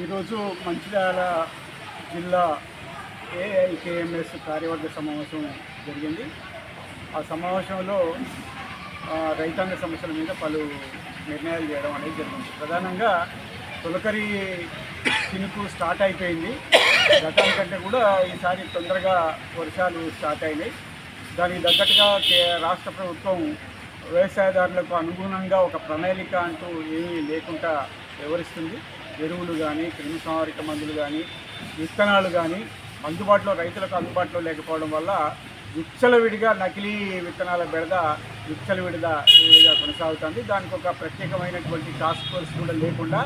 ఈరోజు మంచిర్యాల జిల్లా ఏఐకేఎంఎస్ కార్యవర్గ సమావేశం జరిగింది. ఆ సమావేశంలో రైతాంగ సమస్యల మీద పలు నిర్ణయాలు చేయడం అనేది జరిగింది. ప్రధానంగా తొలకరి చినుకు స్టార్ట్ అయిపోయింది. గతానికంటే కూడా ఈసారి తొందరగా వర్షాలు స్టార్ట్ అయినాయి. దానికి తగ్గట్టుగా కే రాష్ట్ర ప్రభుత్వం వ్యవసాయదారులకు అనుగుణంగా ఒక ప్రణాళిక అంటూ ఏమీ లేకుండా వివరిస్తుంది ఎరువులు కానీ క్రిమిసంహారక మందులు కానీ విత్తనాలు కానీ అందుబాటులో రైతులకు అందుబాటులో లేకపోవడం వల్ల విచ్చలవిడిగా నకిలీ విత్తనాల బెడద విచ్చలవిడిగా విడిగా కొనసాగుతుంది. దానికి ఒక ప్రత్యేకమైనటువంటి టాస్క్ ఫోర్స్ కూడా లేకుండా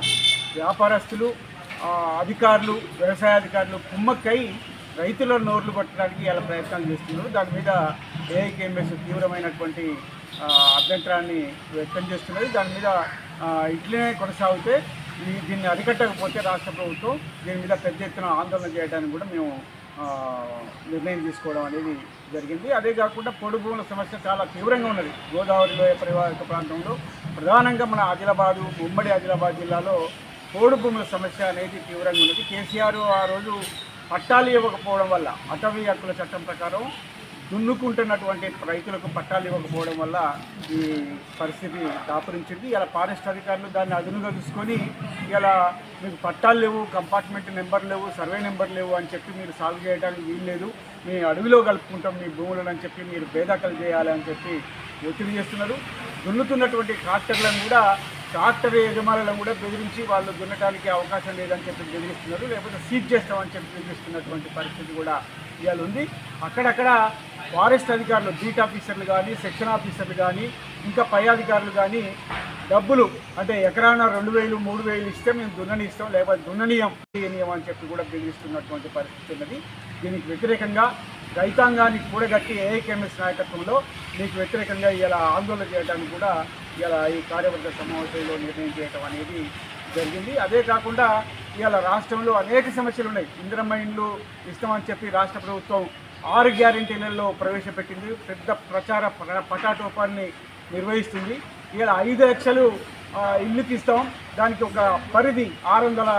వ్యాపారస్తులు అధికారులు వ్యవసాయ అధికారులు కుమ్మక్కై రైతుల నోర్లు పట్టడానికి ఇలా ప్రయత్నాలు చేస్తున్నారు. దాని మీద ఏఐకేఎంఎస్ తీవ్రమైనటువంటి అభ్యంతరాన్ని వ్యక్తం చేస్తున్నది. దాని మీద ఇట్లనే కొనసాగితే దీన్ని అరికట్టకపోతే రాష్ట్ర ప్రభుత్వం దీని మీద పెద్ద ఎత్తున ఆందోళన చేయడానికి కూడా మేము నిర్ణయం తీసుకోవడం అనేది జరిగింది. అదే కాకుండా పొడి భూముల సమస్య చాలా తీవ్రంగా ఉన్నది. గోదావరి లోయ పరివాహక ప్రాంతంలో. ప్రధానంగా మన ఆదిలాబాదు ఉమ్మడి ఆదిలాబాద్ జిల్లాలో పోడు భూముల సమస్య అనేది తీవ్రంగా ఉన్నది. కేసీఆర్ ఆ రోజు పట్టాలు ఇవ్వకపోవడం వల్ల అటవీ హక్కుల చట్టం ప్రకారం దున్నుకుంటున్నటువంటి రైతులకు పట్టాలు ఇవ్వకపోవడం వల్ల ఈ పరిస్థితి దాపురించింది. ఇలా ఫారెస్ట్ అధికారులు దాన్ని అదునుగా చూసుకొని ఇలా మీకు పట్టాలు లేవు కంపార్ట్మెంట్ నెంబర్ లేవు సర్వే నెంబర్ లేవు అని చెప్పి మీరు సాల్వ్ చేయడానికి వీలు లేదు. మీ అడవిలో కలుపుకుంటాం మీ భూములను అని చెప్పి మీరు భేదాకలు చేయాలి అని చెప్పి ఒత్తిడి చేస్తున్నారు. దున్నుతున్నటువంటి ట్రాక్టర్లను కూడా ట్రాక్టర్ యజమానులను కూడా బెదిరించి వాళ్ళు దున్నటానికి అవకాశం లేదని చెప్పి బెదిరిస్తున్నారు. లేకపోతే సీజ్ చేస్తామని చెప్పి బెదిరిస్తున్నటువంటి పరిస్థితి కూడా ఇవాళ ఉంది. అక్కడక్కడ ఫారెస్ట్ అధికారులు బీట్ ఆఫీసర్లు కానీ సెక్షన్ ఆఫీసర్లు కానీ ఇంకా పై అధికారులు కానీ డబ్బులు అంటే ఎకరాన రెండు వేలు మూడు వేలు ఇస్తే మేము దున్నని లేకపోతే దున్ననీయం నియం అని చెప్పి కూడా బెదిరిస్తున్నటువంటి పరిస్థితి ఉన్నది. దీనికి వ్యతిరేకంగా రైతాంగాన్ని కూడగట్టి ఏఐకేఎంఎస్ నాయకత్వంలో దీనికి వ్యతిరేకంగా ఇలా ఆందోళన చేయడానికి కూడా ఇలా ఈ కార్యవర్గ సమావేశంలో నిర్ణయం చేయటం అనేది జరిగింది. అదే కాకుండా ఇవాళ రాష్ట్రంలో అనేక సమస్యలు ఉన్నాయి. ఇందిరమ్మ ఇండ్లు ఇస్తామని చెప్పి రాష్ట్ర ప్రభుత్వం ఆరు గ్యారెంటీలలో ప్రవేశపెట్టింది. పెద్ద ప్రచార పటాటోపాన్ని నిర్వహిస్తుంది. ఇవాళ ఐదు లక్షలు ఇల్లుకి ఇస్తాం. దానికి ఒక పరిధి ఆరు వందల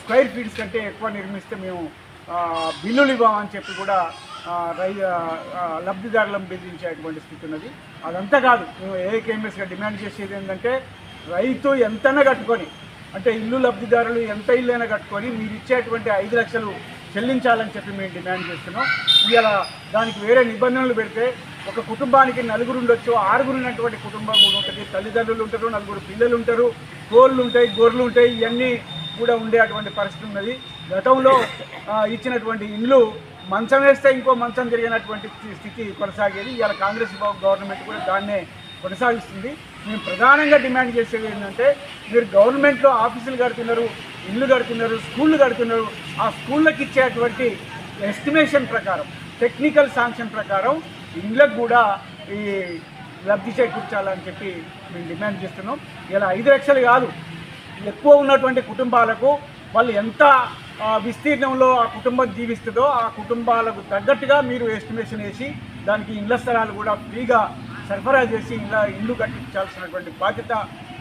స్క్వేర్ ఫీట్స్ కంటే ఎక్కువ నిర్మిస్తే మేము బిల్లులు ఇవ్వమని చెప్పి కూడా రై లబ్ధిదారులను బెదిరించేటువంటి స్థితి ఉన్నది. అదంతా కాదు మేము ఏఐకేఎంఎస్గా డిమాండ్ చేసేది ఏంటంటే రైతు ఎంతైనా కట్టుకొని అంటే ఇల్లు లబ్ధిదారులు ఎంత ఇల్లైనా కట్టుకొని మీరు ఇచ్చేటువంటి ఐదు లక్షలు చెల్లించాలని చెప్పి మేము డిమాండ్ చేస్తున్నాం. ఇలా దానికి వేరే నిబంధనలు పెడితే ఒక కుటుంబానికి నలుగురు ఉండొచ్చు ఆరుగురు ఉన్నటువంటి కుటుంబం కూడా ఉంటుంది. తల్లిదండ్రులు ఉంటారు నలుగురు పిల్లలు ఉంటారు కోళ్ళు ఉంటాయి గొర్రెలు ఉంటాయి ఇవన్నీ కూడా ఉండేటువంటి పరిస్థితి ఉన్నది. గతంలో ఇచ్చినటువంటి ఇండ్లు మంచం వేస్తే ఇంకో మంచం జరిగినటువంటి స్థితి కొనసాగేది. ఇవాళ కాంగ్రెస్ గవర్నమెంట్ కూడా దాన్నే కొనసాగిస్తుంది. మేము ప్రధానంగా డిమాండ్ చేసేది ఏంటంటే మీరు గవర్నమెంట్లో ఆఫీసులు కడుతున్నారు ఇల్లు కడుతున్నారు స్కూళ్ళు కడుతున్నారు ఆ స్కూళ్ళకి ఇచ్చేటువంటి ఎస్టిమేషన్ ప్రకారం టెక్నికల్ శాంక్షన్ ప్రకారం ఇండ్లకు కూడా ఈ లబ్ధి చేకూర్చాలని చెప్పి మేము డిమాండ్ చేస్తున్నాం. ఇలా ఐదు లక్షలు కాదు ఎక్కువ ఉన్నటువంటి కుటుంబాలకు వాళ్ళు ఎంత విస్తీర్ణంలో ఆ కుటుంబం జీవిస్తుందో ఆ కుటుంబాలకు తగ్గట్టుగా మీరు ఎస్టిమేషన్ వేసి దానికి ఇళ్ళ స్థలాలు కూడా ఫ్రీగా సరఫరా చేసి ఇలా ఇల్లు కట్టించాల్సినటువంటి బాధ్యత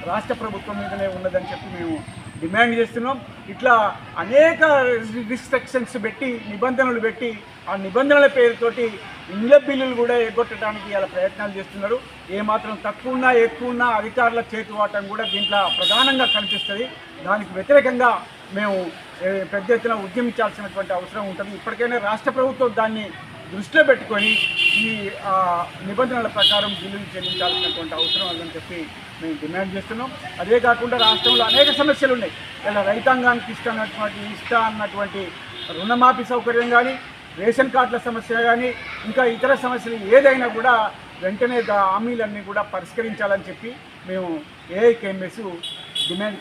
రాష్ట్ర ప్రభుత్వం మీదనే ఉన్నదని చెప్పి మేము డిమాండ్ చేస్తున్నాం. ఇట్లా అనేక రిస్ట్రిక్షన్స్ పెట్టి నిబంధనలు పెట్టి ఆ నిబంధనల పేరుతోటి ఇళ్ళ బిల్లులు కూడా ఎగ్గొట్టడానికి ఇలా ప్రయత్నాలు చేస్తున్నారు. ఏమాత్రం తక్కువ ఉన్నా ఎక్కువ ఉన్నా అధికారుల చేతివాటం కూడా దీంట్లో ప్రధానంగా కనిపిస్తుంది. దానికి వ్యతిరేకంగా మేము పెద్ద ఎత్తున ఉద్యమించాల్సినటువంటి అవసరం ఉంటుంది. ఇప్పటికైనా రాష్ట్ర ప్రభుత్వం దాన్ని దృష్టిలో పెట్టుకొని ఈ నిబంధనల ప్రకారం బిల్లులు చెల్లించాల్సినటువంటి అవసరం ఉందని చెప్పి మేము డిమాండ్ చేస్తున్నాం. అదే కాకుండా రాష్ట్రంలో అనేక సమస్యలు ఉన్నాయి. ఇలా రైతాంగానికి ఇష్టమైనటువంటి ఇష్ట అన్నటువంటి రుణమాఫీ సౌకర్యం కానీ రేషన్ కార్డుల సమస్య కానీ ఇంకా ఇతర సమస్యలు ఏదైనా కూడా వెంటనే హామీలన్నీ కూడా పరిష్కరించాలని చెప్పి మేము ఏఐకేఎంఎస్ డిమాండ్